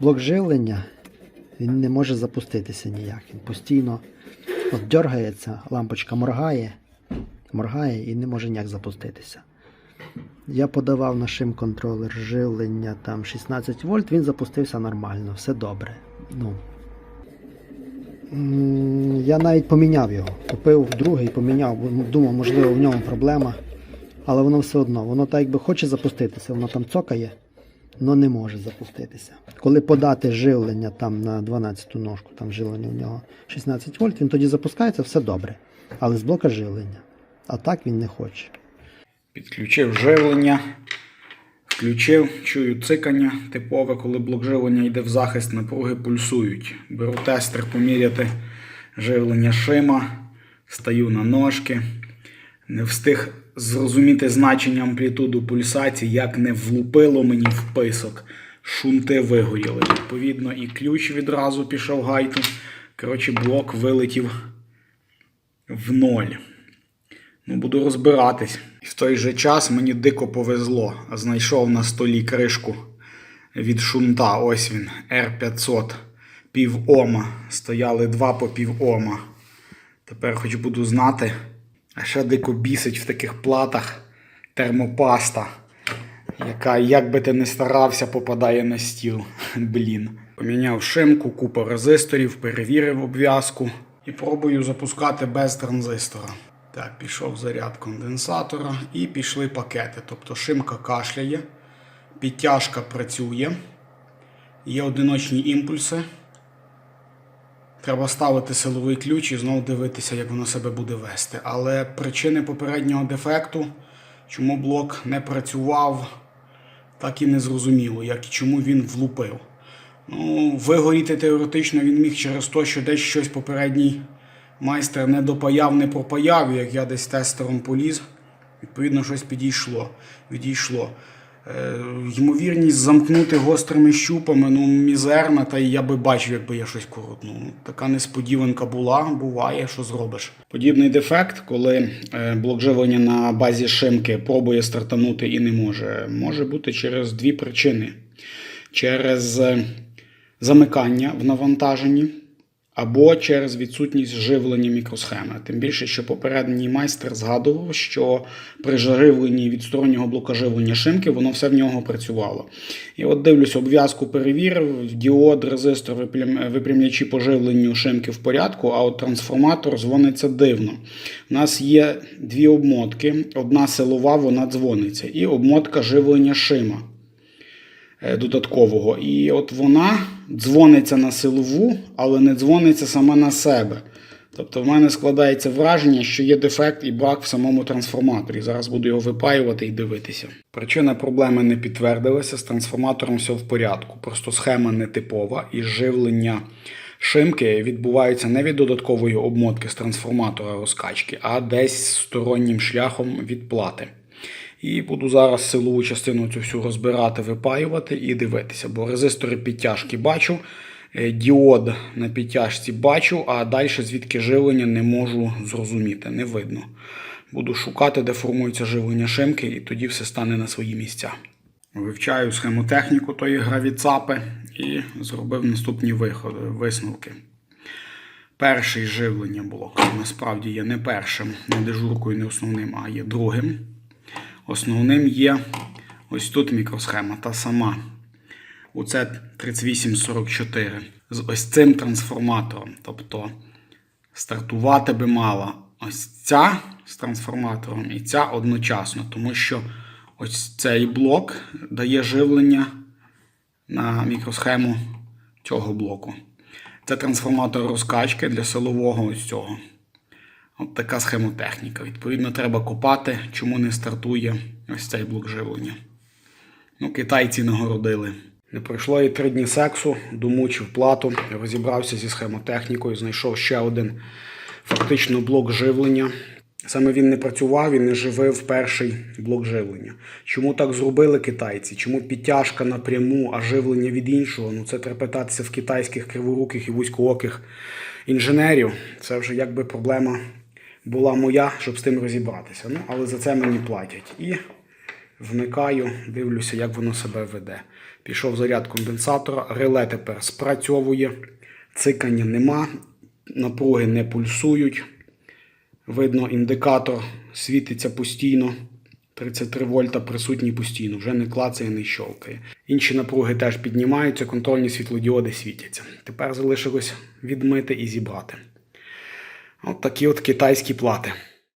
блок живлення він не може запуститися ніяк. Він постійно от дергається, лампочка моргає, моргає і не може ніяк запуститися. Я подавав на шим контролер живлення там 16 вольт, він запустився нормально, все добре. Ну, я навіть поміняв його. Купив другий, поміняв, думав, можливо, в ньому проблема. Але воно все одно, воно так якби хоче запуститися, воно там цокає, але не може запуститися. Коли подати живлення там на 12-ту ножку, там живлення у нього 16 вольт, він тоді запускається, все добре. Але з блока живлення. А так він не хоче. Підключив живлення, включив, чую цикання типове, коли блок живлення йде в захист, напруги пульсують. Беру тестер поміряти живлення шима, стаю на ножки. Не встиг зрозуміти значення амплітуду пульсації, як не влупило мені в писок. Шунти вигоріли. Відповідно, і ключ відразу пішов гайту. Коротше, блок вилетів в ноль. Ну, буду розбиратись. І в той же час мені дико повезло. Знайшов на столі кришку від шунта. Ось він, R500, пів ома. Стояли два по пів ома. Тепер хоч буду знати. А ще дико бісить в таких платах термопаста, яка, як би ти не старався, попадає на стіл. Блін. Поміняв шимку, купу резисторів, перевірив обв'язку і пробую запускати без транзистора. Так, пішов заряд конденсатора і пішли пакети. Тобто шимка кашляє, підтяжка працює, є одиночні імпульси. Треба ставити силовий ключ і знову дивитися, як воно себе буде вести. Але причини попереднього дефекту, чому блок не працював, так і не зрозуміло, як і чому він влупив. Ну, вигоріти теоретично він міг через те, що десь щось попередній майстер не допаяв, не пропаяв, як я десь тестером поліз. Відповідно, щось підійшло, відійшло. Е, ймовірність замкнути гострими щупами, ну, мізерна, та я би бачив, якби я щось коротнув. Ну, така несподіванка була, буває, що зробиш. Подібний дефект, коли е, блок на базі шимки пробує стартанути і не може, може бути через дві причини: через е, замикання в навантаженні або через відсутність живлення мікросхеми. Тим більше, що попередній майстер згадував, що при живленні від стороннього блока живлення шимки воно все в нього працювало. І от дивлюсь, обв'язку перевірив, діод, резистор, випрямлячі по живленню шимки в порядку, а от трансформатор дзвониться дивно. У нас є дві обмотки, одна силова, вона дзвониться, і обмотка живлення шима е, додаткового. І от вона дзвониться на силову, але не дзвониться сама на себе. Тобто в мене складається враження, що є дефект і брак в самому трансформаторі. Зараз буду його випаювати і дивитися. Причина проблеми не підтвердилася, з трансформатором все в порядку. Просто схема не типова і живлення шимки відбувається не від додаткової обмотки з трансформатора розкачки, а десь стороннім шляхом від плати. І буду зараз силову частину цю всю розбирати, випаювати і дивитися. Бо резистори підтяжки бачу, е, діод на підтяжці бачу, а далі звідки живлення не можу зрозуміти, не видно. Буду шукати, де формується живлення шимки, і тоді все стане на свої місця. Вивчаю схемотехніку тої гравіцапи і зробив наступні виходи, висновки. Перший живлення блок насправді є не першим, не дежуркою, не основним, а є другим. Основним є ось тут мікросхема, та сама. Оце 3844 з ось цим трансформатором. Тобто стартувати би мала ось ця з трансформатором і ця одночасно, тому що ось цей блок дає живлення на мікросхему цього блоку. Це трансформатор розкачки для силового ось цього. От така схемотехніка. Відповідно, треба копати, чому не стартує ось цей блок живлення. Ну, китайці нагородили. Не пройшло і три дні сексу, домучив плату, розібрався зі схемотехнікою, знайшов ще один фактично блок живлення. Саме він не працював, він не живив перший блок живлення. Чому так зробили китайці? Чому підтяжка напряму, а живлення від іншого? Ну це треба питатися в китайських криворуких і вузькооких інженерів. Це вже якби проблема була моя, щоб з тим розібратися. Ну, але за це мені платять. І вмикаю, дивлюся, як воно себе веде. Пішов заряд конденсатора, реле тепер спрацьовує, цикання нема, напруги не пульсують. Видно, індикатор світиться постійно. 33 вольта присутній постійно, вже не клацає, не щолкає. Інші напруги теж піднімаються, контрольні світлодіоди світяться. Тепер залишилось відмити і зібрати. От такі от китайські плати.